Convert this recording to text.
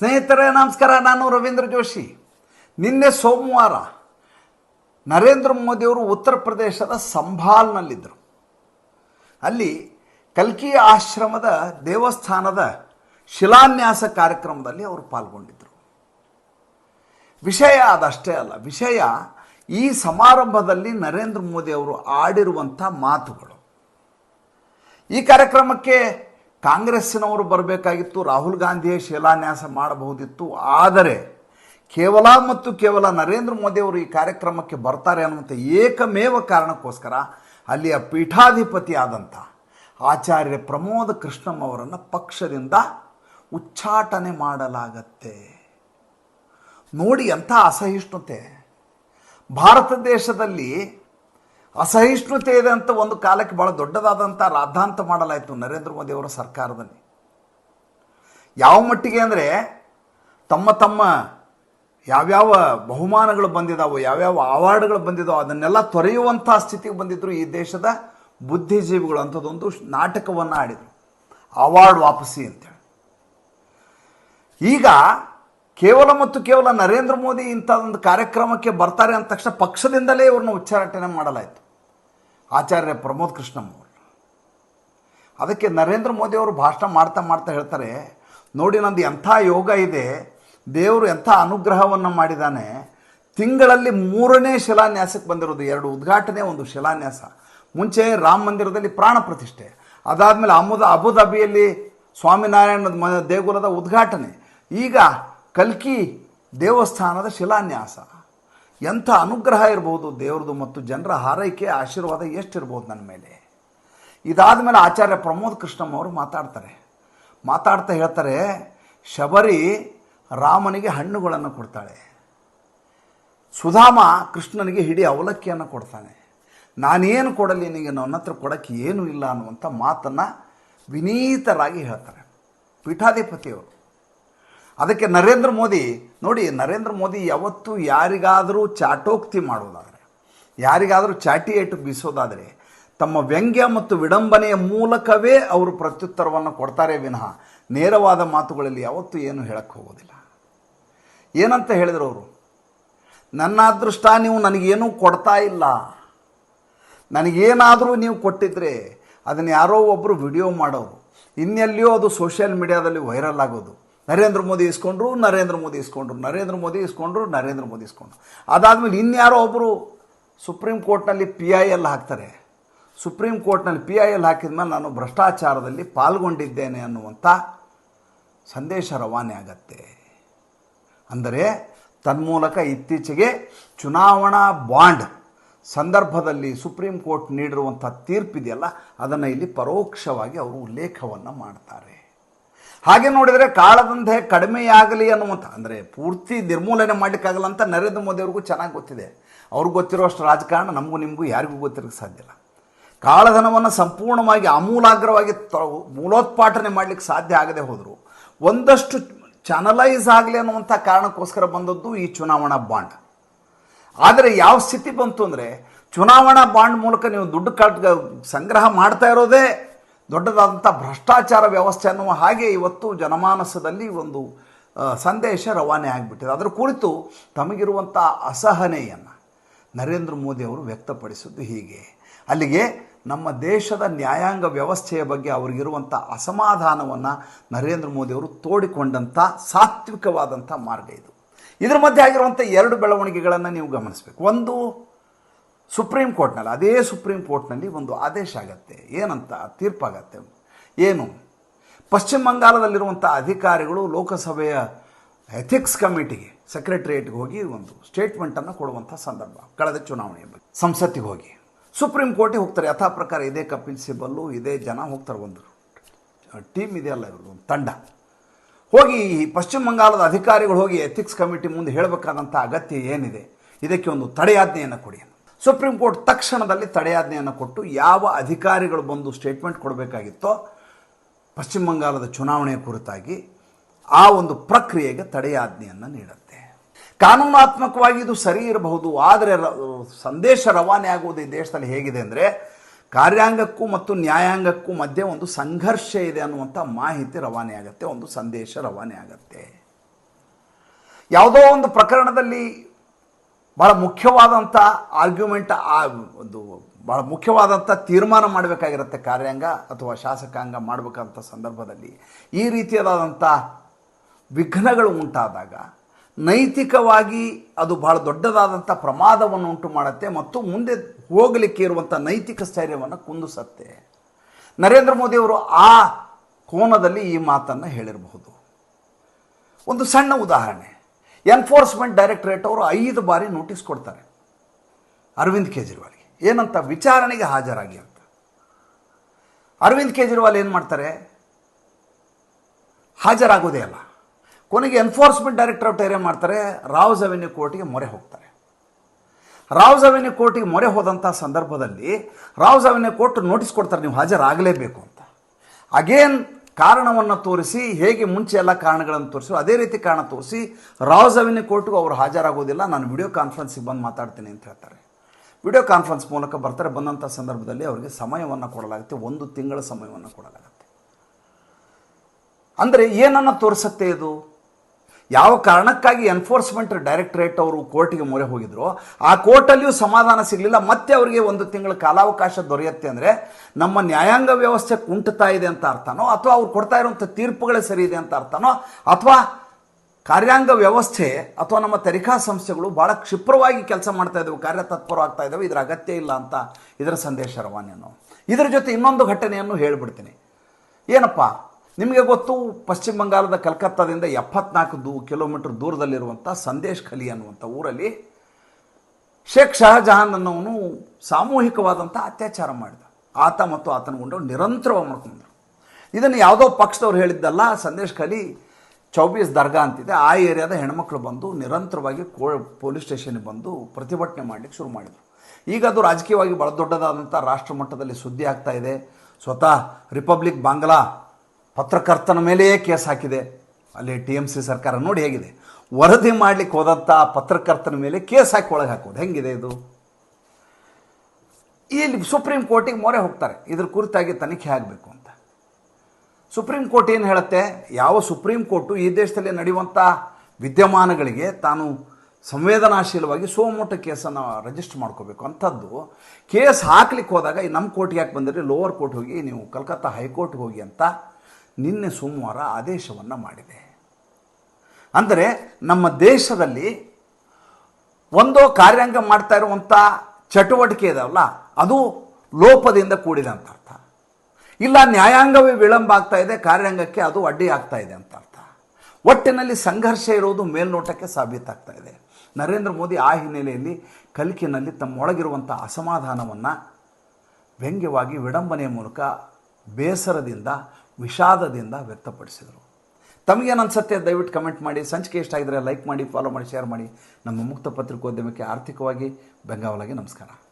ಸ್ನೇಹಿತರೆ, ನಮಸ್ಕಾರ. ನಾನು ರವೀಂದ್ರ ಜೋಶಿ. ನಿನ್ನೆ ಸೋಮವಾರ ನರೇಂದ್ರ ಮೋದಿಯವರು ಉತ್ತರ ಪ್ರದೇಶದ ಸಂಭಾಲ್ನಲ್ಲಿದ್ದರು. ಅಲ್ಲಿ ಕಲ್ಕಿ ಆಶ್ರಮದ ದೇವಸ್ಥಾನದ ಶಿಲಾನ್ಯಾಸ ಕಾರ್ಯಕ್ರಮದಲ್ಲಿ ಅವರು ಪಾಲ್ಗೊಂಡಿದ್ದರು. ವಿಷಯ ಅದಷ್ಟೇ ಅಲ್ಲ. ವಿಷಯ ಈ ಸಮಾರಂಭದಲ್ಲಿ ನರೇಂದ್ರ ಮೋದಿ ಅವರು ಆಡಿರುವಂಥ ಮಾತುಗಳು. ಈ ಕಾರ್ಯಕ್ರಮಕ್ಕೆ ಕಾಂಗ್ರೆಸ್ಸಿನವರು ಬರಬೇಕಾಗಿತ್ತು, ರಾಹುಲ್ ಗಾಂಧಿಯೇ ಶಿಲಾನ್ಯಾಸ ಮಾಡಬಹುದಿತ್ತು. ಆದರೆ ಕೇವಲ ಮತ್ತು ಕೇವಲ ನರೇಂದ್ರ ಮೋದಿಯವರು ಈ ಕಾರ್ಯಕ್ರಮಕ್ಕೆ ಬರ್ತಾರೆ ಅನ್ನುವಂಥ ಏಕಮೇವ ಕಾರಣಕ್ಕೋಸ್ಕರ ಅಲ್ಲಿಯ ಪೀಠಾಧಿಪತಿ ಆದಂಥ ಆಚಾರ್ಯ ಪ್ರಮೋದ ಕೃಷ್ಣಂ ಅವರನ್ನು ಪಕ್ಷದಿಂದ ಉಚ್ಚಾಟನೆ ಮಾಡಲಾಗತ್ತೆ. ನೋಡಿ ಎಂಥ ಅಸಹಿಷ್ಣುತೆ. ಭಾರತ ದೇಶದಲ್ಲಿ ಅಸಹಿಷ್ಣುತೆ ಇದೆ ಅಂತ ಒಂದು ಕಾಲಕ್ಕೆ ಭಾಳ ದೊಡ್ಡದಾದಂಥ ರಾದ್ಧಾಂತ ಮಾಡಲಾಯಿತು ನರೇಂದ್ರ ಮೋದಿ ಅವರ ಸರ್ಕಾರದಲ್ಲಿ. ಯಾವ ಮಟ್ಟಿಗೆ ಅಂದರೆ ತಮ್ಮ ತಮ್ಮ ಯಾವ್ಯಾವ ಬಹುಮಾನಗಳು ಬಂದಿದ್ದಾವೋ ಯಾವ್ಯಾವ ಅವಾರ್ಡ್ಗಳು ಬಂದಿದ್ದಾವೋ ಅದನ್ನೆಲ್ಲ ತೊರೆಯುವಂಥ ಸ್ಥಿತಿಗೆ ಬಂದಿದ್ದರು ಈ ದೇಶದ ಬುದ್ಧಿಜೀವಿಗಳು ಅಂಥದ್ದೊಂದು ನಾಟಕವನ್ನು ಆಡಿದರು. ಅವಾರ್ಡ್ ವಾಪಸಿ ಅಂತೇಳಿ. ಈಗ ಕೇವಲ ಮತ್ತು ಕೇವಲ ನರೇಂದ್ರ ಮೋದಿ ಇಂಥ ಒಂದು ಕಾರ್ಯಕ್ರಮಕ್ಕೆ ಬರ್ತಾರೆ ಅಂದ ತಕ್ಷಣ ಪಕ್ಷದಿಂದಲೇ ಇವ್ರನ್ನ ಉಚ್ಚಾಟನೆ ಮಾಡಲಾಯಿತು. ಆಚಾರ್ಯ ಪ್ರಮೋದ್ ಕೃಷ್ಣಮ್ಮವ್ರು ಅದಕ್ಕೆ ನರೇಂದ್ರ ಮೋದಿ ಅವರು ಭಾಷಣ ಮಾಡ್ತಾ ಮಾಡ್ತಾ ಹೇಳ್ತಾರೆ, ನೋಡಿ ನಂದು ಎಂಥ ಯೋಗ ಇದೆ, ದೇವರು ಎಂಥ ಅನುಗ್ರಹವನ್ನು ಮಾಡಿದ್ದಾನೆ ತಿಂಗಳಲ್ಲಿ ಮೂರನೇ ಶಿಲಾನ್ಯಾಸಕ್ಕೆ ಬಂದಿರೋದು ಎರಡು ಉದ್ಘಾಟನೆ, ಒಂದು ಶಿಲಾನ್ಯಾಸ. ಮುಂಚೆ ರಾಮ ಮಂದಿರದಲ್ಲಿ ಪ್ರಾಣ ಪ್ರತಿಷ್ಠೆ, ಅದಾದಮೇಲೆ ಅಮುದ ಅಬುದಾಬಿಯಲ್ಲಿ ಸ್ವಾಮಿನಾರಾಯಣ ದೇಗುಲದ ಉದ್ಘಾಟನೆ. ಈಗ ಕಲ್ಕಿ ದೇವಸ್ಥಾನದ ಶಿಲಾನ್ಯಾಸ. ಎಂಥ ಅನುಗ್ರಹ ಇರ್ಬೋದು ದೇವ್ರದ್ದು ಮತ್ತು ಜನರ ಹಾರೈಕೆ, ಆಶೀರ್ವಾದ ಎಷ್ಟಿರ್ಬೋದು ನನ್ನ ಮೇಲೆ. ಇದಾದ ಮೇಲೆ ಆಚಾರ್ಯ ಪ್ರಮೋದ್ ಕೃಷ್ಣಮ್ಮ ಅವರು ಮಾತಾಡ್ತಾರೆ. ಮಾತಾಡ್ತಾ ಹೇಳ್ತಾರೆ, ಶಬರಿ ರಾಮನಿಗೆ ಹಣ್ಣುಗಳನ್ನು ಕೊಡ್ತಾಳೆ. ಸುಧಾಮ ಕೃಷ್ಣನಿಗೆ ಹಿಡಿ ಅವಲಕ್ಕಿಯನ್ನು ಕೊಡ್ತಾನೆ. ನಾನೇನು ಕೊಡಲಿ ನಿನಗೆ, ನನ್ನ ಹತ್ರ ಕೊಡೋಕ್ಕೆ ಏನೂ ಇಲ್ಲ ಅನ್ನುವಂಥ ಮಾತನ್ನು ವಿನೀತರಾಗಿ ಹೇಳ್ತಾರೆ. ಪೀಠಾಧಿಪತಿಯವರು. ಅದಕ್ಕೆ ನರೇಂದ್ರ ಮೋದಿ, ನೋಡಿ, ನರೇಂದ್ರ ಮೋದಿ ಯಾವತ್ತೂ ಯಾರಿಗಾದರೂ ಚಾಟೋಕ್ತಿ ಮಾಡೋದಾದರೆ, ಯಾರಿಗಾದರೂ ಚಾಟಿ ಏಟು ಬೀಸೋದಾದರೆ, ತಮ್ಮ ವ್ಯಂಗ್ಯ ಮತ್ತು ವಿಡಂಬನೆಯ ಮೂಲಕವೇ ಅವರು ಪ್ರತ್ಯುತ್ತರವನ್ನು ಕೊಡ್ತಾರೆ ವಿನಃ ನೇರವಾದ ಮಾತುಗಳಲ್ಲಿ ಯಾವತ್ತೂ ಏನು ಹೇಳಕ್ಕೆ ಹೋಗೋದಿಲ್ಲ. ಏನಂತ ಹೇಳಿದರು ಅವರು? ನನ್ನ ಅದೃಷ್ಟ ನೀವು ನನಗೇನೂ ಕೊಡ್ತಾ ಇಲ್ಲ. ನನಗೇನಾದರೂ ನೀವು ಕೊಟ್ಟಿದ್ರೆ ಅದನ್ನು ಯಾರೋ ಒಬ್ಬರು ವಿಡಿಯೋ ಮಾಡೋರು. ಇನ್ನೆಲ್ಲಿಯೋ ಅದು ಸೋಷಿಯಲ್ ಮೀಡಿಯಾದಲ್ಲಿ ವೈರಲ್ ಆಗೋದು. ನರೇಂದ್ರ ಮೋದಿ ಇಸ್ಕೊಂಡ್ರು, ನರೇಂದ್ರ ಮೋದಿ ಇಸ್ಕೊಂಡ್ರು, ನರೇಂದ್ರ ಮೋದಿ ಇಸ್ಕೊಂಡ್ರು, ನರೇಂದ್ರ ಮೋದಿ ಇಸ್ಕೊಂಡ್ರು. ಅದಾದಮೇಲೆ ಇನ್ಯಾರೋ ಒಬ್ಬರು ಸುಪ್ರೀಂ ಕೋರ್ಟ್ನಲ್ಲಿ ಪಿ ಐ ಎಲ್ ಹಾಕ್ತಾರೆ. ಸುಪ್ರೀಂ ಕೋರ್ಟ್ನಲ್ಲಿ ಪಿ ಐ ಎಲ್ ಹಾಕಿದ ಮೇಲೆ ನಾನು ಭ್ರಷ್ಟಾಚಾರದಲ್ಲಿ ಪಾಲ್ಗೊಂಡಿದ್ದೇನೆ ಅನ್ನುವಂಥ ಸಂದೇಶ ರವಾನೆ ಆಗತ್ತೆ. ಅಂದರೆ ತನ್ಮೂಲಕ ಇತ್ತೀಚೆಗೆ ಚುನಾವಣಾ ಬಾಂಡ್ ಸಂದರ್ಭದಲ್ಲಿ ಸುಪ್ರೀಂ ಕೋರ್ಟ್ ನೀಡಿರುವಂಥ ತೀರ್ಪಿದೆಯಲ್ಲ, ಅದನ್ನು ಇಲ್ಲಿ ಪರೋಕ್ಷವಾಗಿ ಅವರು ಉಲ್ಲೇಖವನ್ನು ಮಾಡ್ತಾರೆ. ಹಾಗೆ ನೋಡಿದರೆ ಕಾಳದಂತೆ ಕಡಿಮೆಯಾಗಲಿ ಅನ್ನುವಂಥ, ಅಂದರೆ ಪೂರ್ತಿ ನಿರ್ಮೂಲನೆ ಮಾಡಲಿಕ್ಕಾಗಲ್ಲ ಅಂತ ನರೇಂದ್ರ ಮೋದಿ ಅವ್ರಿಗೂ ಚೆನ್ನಾಗಿ ಗೊತ್ತಿದೆ. ಅವ್ರಿಗೆ ಗೊತ್ತಿರೋಷ್ಟು ರಾಜಕಾರಣ ನಮಗೂ ನಿಮಗೂ ಯಾರಿಗೂ ಗೊತ್ತಿರೋಕ್ಕೆ ಸಾಧ್ಯ ಇಲ್ಲ. ಕಾಳಧನವನ್ನು ಸಂಪೂರ್ಣವಾಗಿ ಆಮೂಲಾಗ್ರವಾಗಿ ತ, ಮೂಲೋತ್ಪಾಟನೆ ಮಾಡಲಿಕ್ಕೆ ಸಾಧ್ಯ ಆಗದೆ ಹೋದರು, ಒಂದಷ್ಟು ಚಾನಲೈಸ್ ಆಗಲಿ ಅನ್ನುವಂಥ ಕಾರಣಕ್ಕೋಸ್ಕರ ಬಂದದ್ದು ಈ ಚುನಾವಣಾ ಬಾಂಡ್. ಆದರೆ ಯಾವ ಸ್ಥಿತಿ ಬಂತು ಅಂದರೆ, ಚುನಾವಣಾ ಬಾಂಡ್ ಮೂಲಕ ನೀವು ದುಡ್ಡು ಕಟ್ ಸಂಗ್ರಹ ಮಾಡ್ತಾ ಇರೋದೇ ದೊಡ್ಡದಾದಂಥ ಭ್ರಷ್ಟಾಚಾರ ವ್ಯವಸ್ಥೆ ಅನ್ನುವ ಹಾಗೆ ಇವತ್ತು ಜನಮಾನಸದಲ್ಲಿ ಒಂದು ಸಂದೇಶ ರವಾನೆ ಆಗಿಬಿಟ್ಟಿದೆ. ಅದರ ಕುರಿತು ತಮಗಿರುವಂಥ ಅಸಹನೆಯನ್ನು ನರೇಂದ್ರ ಮೋದಿ ಅವರು ವ್ಯಕ್ತಪಡಿಸಿದ್ದು ಹೀಗೆ. ಅಲ್ಲಿಗೆ ನಮ್ಮ ದೇಶದ ನ್ಯಾಯಾಂಗ ವ್ಯವಸ್ಥೆಯ ಬಗ್ಗೆ ಅವರಿಗಿರುವಂಥ ಅಸಮಾಧಾನವನ್ನು ನರೇಂದ್ರ ಮೋದಿ ಅವರು ತೋಡಿಕೊಂಡಂಥ ಸಾತ್ವಿಕವಾದಂಥ ಮಾರ್ಗ ಇದು. ಇದರ ಮಧ್ಯೆ ಆಗಿರುವಂಥ ಎರಡು ಬೆಳವಣಿಗೆಗಳನ್ನು ನೀವು ಗಮನಿಸಬೇಕು. ಒಂದು ಸುಪ್ರೀಂ ಕೋರ್ಟ್ನಲ್ಲಿ, ಅದೇ ಸುಪ್ರೀಂ ಕೋರ್ಟ್ನಲ್ಲಿ ಒಂದು ಆದೇಶ ಆಗತ್ತೆ. ಏನಂತ ತೀರ್ಪಾಗತ್ತೆ. ಏನು? ಪಶ್ಚಿಮ ಬಂಗಾಳದಲ್ಲಿರುವಂಥ ಅಧಿಕಾರಿಗಳು ಲೋಕಸಭೆಯ ಎಥಿಕ್ಸ್ ಕಮಿಟಿಗೆ ಸೆಕ್ರೆಟರಿಯೇಟ್ಗೆ ಹೋಗಿ ಒಂದು ಸ್ಟೇಟ್ಮೆಂಟನ್ನು ಕೊಡುವಂಥ ಸಂದರ್ಭ, ಕಳೆದ ಚುನಾವಣೆಯ ಬಗ್ಗೆ. ಸಂಸತ್ತಿಗೆ ಹೋಗಿ. ಸುಪ್ರೀಂ ಕೋರ್ಟಿಗೆ ಹೋಗ್ತಾರೆ. ಯಥಾ ಪ್ರಕಾರ ಇದೇ ಕಪಿಲ್ ಸಿಬಲ್ಲು, ಇದೇ ಜನ ಹೋಗ್ತಾರೆ ಒಂದು ಟೀಮ್ ಇದೆಯಲ್ಲ ಇವರು ಒಂದು ತಂಡ. ಹೋಗಿ ಈ ಪಶ್ಚಿಮ ಬಂಗಾಳದ ಅಧಿಕಾರಿಗಳು ಹೋಗಿ ಎಥಿಕ್ಸ್ ಕಮಿಟಿ ಮುಂದೆ ಹೇಳಬೇಕಾದಂಥ ಅಗತ್ಯ ಏನಿದೆ? ಇದಕ್ಕೆ ಒಂದು ತಡೆಯಾಜ್ಞೆಯನ್ನು ಕೊಡಿ ಸುಪ್ರೀಂ ಕೋರ್ಟ್ ತಕ್ಷಣದಲ್ಲಿ ತಡೆಯಾಜ್ಞೆಯನ್ನು ಕೊಟ್ಟು ಯಾವ ಅಧಿಕಾರಿಗಳು ಬಂದು ಸ್ಟೇಟ್ಮೆಂಟ್ ಕೊಡಬೇಕಾಗಿತ್ತೋ ಪಶ್ಚಿಮ ಬಂಗಾಳದ ಚುನಾವಣೆಯ ಕುರಿತಾಗಿ ಆ ಒಂದು ಪ್ರಕ್ರಿಯೆಗೆ ತಡೆಯಾಜ್ಞೆಯನ್ನು ನೀಡುತ್ತೆ. ಕಾನೂನಾತ್ಮಕವಾಗಿ ಇದು ಸರಿ ಇರಬಹುದು, ಆದರೆ ಸಂದೇಶ ರವಾನೆ ಆಗುವುದು ಈ ದೇಶದಲ್ಲಿ ಹೇಗಿದೆ ಅಂದರೆ ಕಾರ್ಯಾಂಗಕ್ಕೂ ಮತ್ತು ನ್ಯಾಯಾಂಗಕ್ಕೂ ಮಧ್ಯೆ ಒಂದು ಸಂಘರ್ಷ ಇದೆ ಅನ್ನುವಂಥ ಮಾಹಿತಿ ರವಾನೆ ಆಗುತ್ತೆ, ಒಂದು ಸಂದೇಶ ರವಾನೆ ಆಗುತ್ತೆ. ಯಾವುದೋ ಒಂದು ಪ್ರಕರಣದಲ್ಲಿ ಭಾಳ ಮುಖ್ಯವಾದಂಥ ಆರ್ಗ್ಯುಮೆಂಟ್ ಆ, ಒಂದು ಭಾಳ ಮುಖ್ಯವಾದಂಥ ತೀರ್ಮಾನ ಮಾಡಬೇಕಾಗಿರುತ್ತೆ ಕಾರ್ಯಾಂಗ ಅಥವಾ ಶಾಸಕಾಂಗ ಮಾಡಬೇಕಂತ ಸಂದರ್ಭದಲ್ಲಿ. ಈ ರೀತಿಯಾದಂಥ ವಿಘ್ನಗಳು ಉಂಟಾದಾಗ ನೈತಿಕವಾಗಿ ಅದು ಬಹಳ ದೊಡ್ಡದಾದಂಥ ಪ್ರಮಾದವನ್ನು ಉಂಟು ಮಾಡುತ್ತೆ ಮತ್ತು ಮುಂದೆ ಹೋಗಲಿಕ್ಕೆ ಇರುವಂಥ ನೈತಿಕ ಸ್ಥೈರ್ಯವನ್ನು ಕುಂದಿಸತ್ತೆ. ನರೇಂದ್ರ ಮೋದಿಯವರು ಆ ಕೋನದಲ್ಲಿ ಈ ಮಾತನ್ನು ಹೇಳಿರಬಹುದು. ಒಂದು ಸಣ್ಣ ಉದಾಹರಣೆ. ಎನ್ಫೋರ್ಸ್ಮೆಂಟ್ ಡೈರೆಕ್ಟರೇಟ್ ಅವರು ಐದು ಬಾರಿ ನೋಟಿಸ್ ಕೊಡ್ತಾರೆ. ಅರವಿಂದ್ ಕೇಜ್ರಿವಾಲ್ಗೆ. ಏನಂತ ವಿಚಾರಣೆಗೆ ಹಾಜರಾಗಿ ಅಂತ. ಅರವಿಂದ್ ಕೇಜ್ರಿವಾಲ್ ಏನು ಮಾಡ್ತಾರೆ? ಹಾಜರಾಗೋದೇ ಅಲ್ಲ. ಕೊನೆಗೆ ಎನ್ಫೋರ್ಸ್ಮೆಂಟ್ ಡೈರೆಕ್ಟರೇಟ್ ಏನೇ ಮಾಡ್ತಾರೆ? ರಾವ್ಸ್ ಅವೆನ್ಯೂ ಕೋರ್ಟಿಗೆ ಮೊರೆ ಹೋಗ್ತಾರೆ. ರಾವ್ಸ್ ಅವೆನ್ಯೂ ಕೋರ್ಟಿಗೆ ಮೊರೆ ಹೋದಂಥ ಸಂದರ್ಭದಲ್ಲಿ ರಾವ್ಸ್ ಅವೆನ್ಯೂ ಕೋರ್ಟ್ ನೋಟಿಸ್ ಕೊಡ್ತಾರೆ, ನೀವು ಹಾಜರಾಗಲೇಬೇಕು ಅಂತ. ಅಗೇನ್ ಕಾರಣವನ್ನು ತೋರಿಸಿ, ಹೇಗೆ ಮುಂಚೆ ಎಲ್ಲ ಕಾರಣಗಳನ್ನು ತೋರಿಸಿ ಅದೇ ರೀತಿ ಕಾರಣ ತೋರಿಸಿ ರಾವ್ಸ್ ಅವೆನ್ಯೂ ಕೋರ್ಟ್ಗೂ ಅವರು ಹಾಜರಾಗೋದಿಲ್ಲ, ನಾನು ವಿಡಿಯೋ ಕಾನ್ಫರೆನ್ಸಿಗೆ ಬಂದು ಮಾತಾಡ್ತೀನಿ ಅಂತ ಹೇಳ್ತಾರೆ. ವಿಡಿಯೋ ಕಾನ್ಫರೆನ್ಸ್ ಮೂಲಕ ಬರ್ತಾರೆ, ಬಂದಂಥ ಸಂದರ್ಭದಲ್ಲಿ ಅವರಿಗೆ ಸಮಯವನ್ನು ಕೊಡಲಾಗುತ್ತೆ, ಒಂದು ತಿಂಗಳ ಸಮಯವನ್ನು ಕೊಡಲಾಗುತ್ತೆ. ಅಂದರೆ ಏನನ್ನು ತೋರಿಸುತ್ತೆ ಇದು? ಯಾವ ಕಾರಣಕ್ಕಾಗಿ ಎನ್ಫೋರ್ಸ್ಮೆಂಟ್ ಡೈರೆಕ್ಟರೇಟ್ ಅವರು ಕೋರ್ಟಿಗೆ ಮೊರೆ ಹೋಗಿದ್ರು, ಆ ಕೋರ್ಟಲ್ಲಿಯೂ ಸಮಾಧಾನ ಸಿಗಲಿಲ್ಲ. ಮತ್ತೆ ಅವರಿಗೆ ಒಂದು ತಿಂಗಳ ಕಾಲಾವಕಾಶ ದೊರೆಯುತ್ತೆ ಅಂದರೆ ನಮ್ಮ ನ್ಯಾಯಾಂಗ ವ್ಯವಸ್ಥೆ ಕುಂಟುತ್ತಾ ಇದೆ ಅಂತ ಅರ್ಥನೋ, ಅಥವಾ ಅವ್ರು ಕೊಡ್ತಾ ಇರುವಂಥ ತೀರ್ಪುಗಳೇ ಸರಿ ಇದೆ ಅಂತ ಅರ್ಥನೋ, ಅಥವಾ ಕಾರ್ಯಾಂಗ ವ್ಯವಸ್ಥೆ ಅಥವಾ ನಮ್ಮ ತನಿಖಾ ಸಂಸ್ಥೆಗಳು ಭಾಳ ಕ್ಷಿಪ್ರವಾಗಿ ಕೆಲಸ ಮಾಡ್ತಾ ಇದ್ದಾವೆ ಕಾರ್ಯತತ್ಪರವಾಗ್ತಾ ಇದ್ದಾವೆ ಇದರ ಅಗತ್ಯ ಇಲ್ಲ ಅಂತ ಇದರ ಸಂದೇಶ ರವಾನೆಯನ್ನು. ಇದರ ಜೊತೆ ಇನ್ನೊಂದು ಘಟನೆಯನ್ನು ಹೇಳಿಬಿಡ್ತೀನಿ. ಏನಪ್ಪ? ನಿಮಗೆ ಗೊತ್ತು, ಪಶ್ಚಿಮ ಬಂಗಾಳದ ಕಲ್ಕತ್ತಾದಿಂದ ಎಪ್ಪತ್ನಾಲ್ಕು ದೂ, ಕಿಲೋಮೀಟರ್ ದೂರದಲ್ಲಿರುವಂಥ ಸಂದೇಶ್ ಖಲಿ ಅನ್ನುವಂಥ ಊರಲ್ಲಿ ಶೇಖ್ ಶಹಜಹಾನ್ ಅನ್ನೋನು ಸಾಮೂಹಿಕವಾದಂಥ ಅತ್ಯಾಚಾರ ಮಾಡಿದ. ಆತ ಮತ್ತು ಆತನ ಗುಂಡವರು ನಿರಂತರವಾಗಿ ಮಾಡ್ಕೊಂಡ್ರು ಇದನ್ನು ಯಾವುದೋ ಪಕ್ಷದವ್ರು ಹೇಳಿದ್ದಲ್ಲ, ಸಂದೇಶ್ ಖಲಿ ಚೌಬೀಸ್ ದರ್ಗಾ ಅಂತಿದೆ. ಆ ಏರಿಯಾದ ಹೆಣ್ಮಕ್ಳು ಬಂದು ನಿರಂತರವಾಗಿ ಕೋ, ಪೊಲೀಸ್ ಸ್ಟೇಷನ್ಗೆ ಬಂದು ಪ್ರತಿಭಟನೆ ಮಾಡಲಿಕ್ಕೆ ಶುರು ಮಾಡಿದರು. ಈಗ ಅದು ರಾಜಕೀಯವಾಗಿ ಬಹಳ ದೊಡ್ಡದಾದಂಥ ರಾಷ್ಟ್ರ ಮಟ್ಟದಲ್ಲಿ ಸುದ್ದಿ ಆಗ್ತಾ ಇದೆ. ಸ್ವತಃ ರಿಪಬ್ಲಿಕ್ ಬಾಂಗ್ಲಾ ಪತ್ರಕರ್ತನ ಮೇಲೆಯೇ ಕೇಸ್ ಹಾಕಿದೆ. ಅಲ್ಲಿ ಟಿ ಎಂ ಸಿ ಸರ್ಕಾರ ನೋಡಿ ಹೇಗಿದೆ. ವರದಿ ಮಾಡಲಿಕ್ಕೆ ಹೋದಂಥ ಪತ್ರಕರ್ತನ ಮೇಲೆ ಕೇಸ್ ಹಾಕಿ ಒಳಗೆ ಹಾಕೋದು ಹೆಂಗಿದೆ ಇದು? ಇಲ್ಲಿ ಸುಪ್ರೀಂ ಕೋರ್ಟಿಗೆ ಮೊರೆ ಹೋಗ್ತಾರೆ. ಇದ್ರ ಕುರಿತಾಗಿ ತನಿಖೆ ಆಗಬೇಕು ಅಂತ. ಸುಪ್ರೀಂ ಕೋರ್ಟ್ ಏನು ಹೇಳುತ್ತೆ? ಯಾವ ಸುಪ್ರೀಂ ಕೋರ್ಟು ಈ ದೇಶದಲ್ಲಿ ನಡೆಯುವಂಥ ವಿದ್ಯಮಾನಗಳಿಗೆ ತಾನು ಸಂವೇದನಾಶೀಲವಾಗಿ ಸೋಮೋಟ ಕೇಸನ್ನು ರಿಜಿಸ್ಟರ್ ಮಾಡ್ಕೋಬೇಕು. ಅಂಥದ್ದು ಕೇಸ್ ಹಾಕ್ಲಿಕ್ಕೆ ಹೋದಾಗ ನಮ್ಮ ಕೋರ್ಟ್ಗೆ ಯಾಕೆ ಬಂದಿರಿ? ಲೋವರ್ ಕೋರ್ಟ್ ಹೋಗಿ ನೀವು ಕಲ್ಕತ್ತಾ ಹೈಕೋರ್ಟ್ಗೆ ಹೋಗಿ ಅಂತ ನಿನ್ನೆ ಸೋಮವಾರ ಆದೇಶವನ್ನು ಮಾಡಿದೆ. ಅಂದರೆ ನಮ್ಮ ದೇಶದಲ್ಲಿ ಒಂದೋ ಕಾರ್ಯಾಂಗ ಮಾಡ್ತಾ ಇರುವಂಥ ಚಟುವಟಿಕೆ ಇದಾವಲ್ಲ ಅದು ಲೋಪದಿಂದ ಕೂಡಿದೆ ಅಂತ ಅರ್ಥ. ಇಲ್ಲ, ನ್ಯಾಯಾಂಗವೇ ವಿಳಂಬ ಆಗ್ತಾ ಇದೆ, ಕಾರ್ಯಾಂಗಕ್ಕೆ ಅದು ಅಡ್ಡಿ ಆಗ್ತಾ ಇದೆ ಅಂತ ಅರ್ಥ. ಒಟ್ಟಿನಲ್ಲಿ ಸಂಘರ್ಷ ಇರೋದು ಮೇಲ್ನೋಟಕ್ಕೆ ಸಾಬೀತಾಗ್ತಾ ಇದೆ. ನರೇಂದ್ರ ಮೋದಿ ಆ ಹಿನ್ನೆಲೆಯಲ್ಲಿ ಕಲಿಕಿನಲ್ಲಿ ತಮ್ಮೊಳಗಿರುವಂಥ ಅಸಮಾಧಾನವನ್ನು ವ್ಯಂಗ್ಯವಾಗಿ ವಿಡಂಬನೆಯ ಮೂಲಕ ಬೇಸರದಿಂದ ವಿಷಾದದಿಂದ ವ್ಯಕ್ತಪಡಿಸಿದರು. ತಮಗೇನು ಅನ್ಸುತ್ತೆ ದಯವಿಟ್ಟು ಕಮೆಂಟ್ ಮಾಡಿ. ಸಂಚಿಕೆ ಇಷ್ಟ ಆಗಿದ್ರೆ ಲೈಕ್ ಮಾಡಿ ಫಾಲೋ ಮಾಡಿ ಶೇರ್ ಮಾಡಿ. ನಮ್ಮ ಮುಕ್ತ ಪತ್ರಿಕೋದ್ಯಮಕ್ಕೆ ಆರ್ಥಿಕವಾಗಿ ಬೆಂಗಾವಲಾಗಿ ನಮಸ್ಕಾರ.